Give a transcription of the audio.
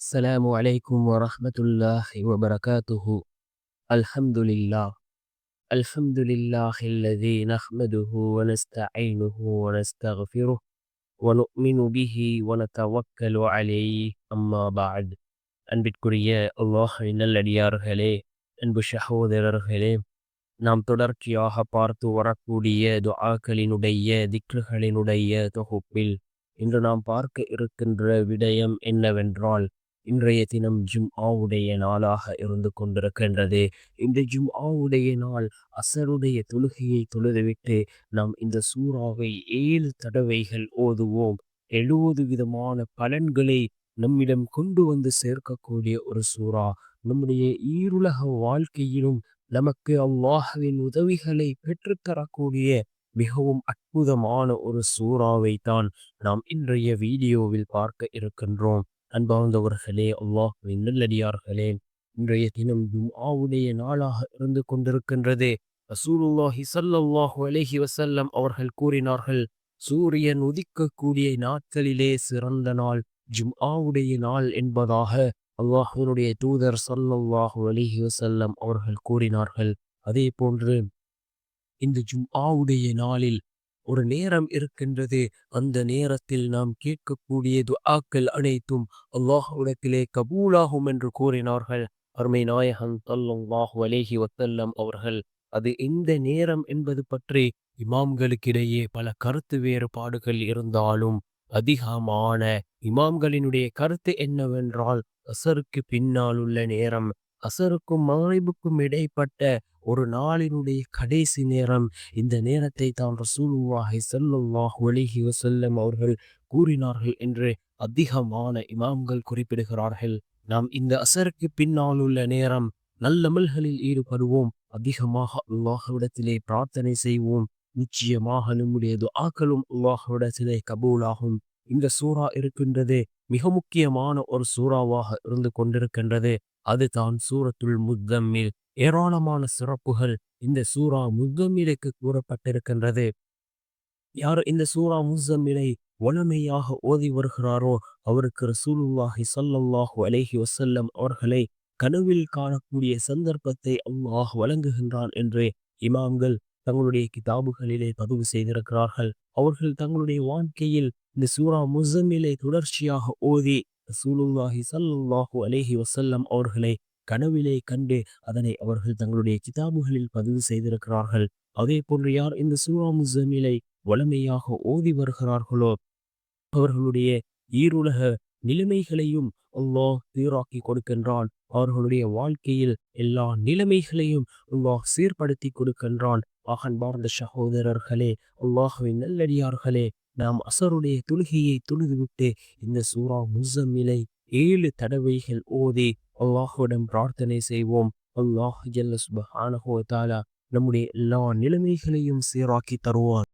السلام عليكم ورحمة الله وبركاته الحمد لله الحمد لله الذي نحمده ونستعينه ونستغفره ونؤمن به ونتوكل عليه أما بعد அன்பிற்குரிய அல்லாஹின் நல்லடியார்களே அன்பு சகோதரர்களே நாம் தொடர்ச்சியாக பார்த்து வரக்கூடிய துஆக்களினுடைய திக்ருகளினுடைய தொகுப்பில் இன்று நாம் பார்க்க இருக்கின்ற விடயம் என்னவென்றால் இன்றைய தினம் ஜும் ஆவுடைய நாளாக இருந்து கொண்டிருக்கின்றது. இந்த ஜும் ஆவுடைய நாள் அசருடைய தொழுகையை தொழுதுவிட்டு நாம் இந்த சூறாவை ஏழு தடவைகள் ஓதுவோம். எழுபது விதமான பலன்களை நம்மிடம் கொண்டு வந்து சேர்க்கக்கூடிய ஒரு சூறா. நம்முடைய ஈருலக வாழ்க்கையிலும் நமக்கு அவ்வாஹவின் உதவிகளை பெற்றுத்தரக்கூடிய மிகவும் அற்புதமான ஒரு சூறாவை தான் நாம் இன்றைய வீடியோவில் பார்க்க இருக்கின்றோம். அன்பார்ந்தவர்களே அல்லாஹுவின் நல்லடியார்களே இன்றைய தினம் ஜும்ஆவுடைய நாளாக இருந்து கொண்டிருக்கின்றது. ரசூலுல்லாஹி ஸல்லல்லாஹு அலஹி வசல்லம் அவர்கள் கூறினார்கள் சூரியன் உதிக்கக்கூடிய நாட்களிலே சிறந்த நாள் ஜும்ஆவுடைய நாள் என்பதாக அல்லாஹுனுடைய தூதர் ஸல்லல்லாஹு அலஹி வசல்லம் அவர்கள் கூறினார்கள். அதே போன்று இந்த ஜும்ஆவுடைய நாளில் ஒரு நேரம் இருக்கின்றது அந்த நேரத்தில் நாம் கேட்கக்கூடிய துஆக்கள் அனைத்தும் அல்லாஹுடத்திலே கபூலாகும் என்று கூறினார்கள். அருமை நாயகன் ஸல்லல்லாஹு அலேஹி வத்தல்லம் அவர்கள் அது எந்த நேரம் என்பது பற்றி இமாம்களுக்கிடையே பல கருத்து வேறுபாடுகள் இருந்தாலும் அதிகமான இமாம்களினுடைய கருத்து என்னவென்றால் அசருக்கு பின்னால் உள்ள நேரம் அசருக்கும் மகரிபுக்கும் இடைப்பட்ட ஒரு நாளினுடைய கடைசி நேரம். இந்த நேரத்தை தான் ரசூலுல்லாஹி ஸல்லல்லாஹு அலைஹி செல்லும் அவர்கள் கூறினார்கள் என்று அதிகமான இமாம்கள் குறிப்பிடுகிறார்கள். நாம் இந்த அசருக்கு பின்னால் உள்ள நேரம் நல்லமல்களில் ஈடுபடுவோம். அதிகமாக அல்லாஹ்விடத்திலே பிரார்த்தனை செய்வோம். நிச்சயமாக நம்முடைய துஆக்களும் அல்லாஹ்விடத்திலே கபூலாகும். இந்த சூறா இருக்கின்றது. மிக முக்கியமான ஒரு சூறாவாக இருந்து கொண்டிருக்கின்றது. அதுதான் சூரத்துள் முத்தம்மில் ஏராளமான சிறப்புகள் இந்த சூரா முத்தம்மிலுக்கு கூறப்பட்டிருக்கின்றது. யார் இந்த சூரா முசம்மிலை வளமையாக ஓதி வருகிறாரோ அவருக்கு ரசூலுல்லாஹி ஸல்லல்லாஹு அலேஹி வசல்லம் அவர்களை கனவில் காணக்கூடிய சந்தர்ப்பத்தை அல்லாஹ் வழங்குகின்றான் என்று இமாம்கள் தங்களுடைய கிதாபுகளிலே பதிவு செய்திருக்கிறார்கள். அவர்கள் தங்களுடைய வாழ்க்கையில் இந்த சூரா முசம்மிலை தொடர்ச்சியாக ஓதி ரசூலுல்லாஹி ஸல்லல்லாஹு அலேஹி வசல்லம் அவர்களை கனவிலே கண்டு அதனை அவர்கள் தங்களுடைய கிதாபுகளில் பதிவு செய்திருக்கிறார்கள். அதே போன்று யார் இந்த சூரா முசம்மிலை வளமையாக ஓதி வருகிறார்களோ அவர்களுடைய ஈருலக நிலைமைகளையும் அல்லாஹ் சீராக்கி கொடுக்கின்றான். அவர்களுடைய வாழ்க்கையில் எல்லா நிலைமைகளையும் அல்லாஹ் சீர்படுத்தி கொடுக்கின்றான். அகன்பார்ந்த சகோதரர்களே அல்லாஹுவின் நல்லடியார்களே நாம் அசருடைய தொழுகையை தொழுதுவிட்டு இந்த சூறா முசம்மிலை ஏழு தடவைகள் ஓதி அல்லாஹுவிடம் பிரார்த்தனை செய்வோம். அல்லாஹ் ஜல்ல சுபஹானஹோ தாலா நம்முடைய எல்லா நிலைமைகளையும் சீராக்கி தருவான்.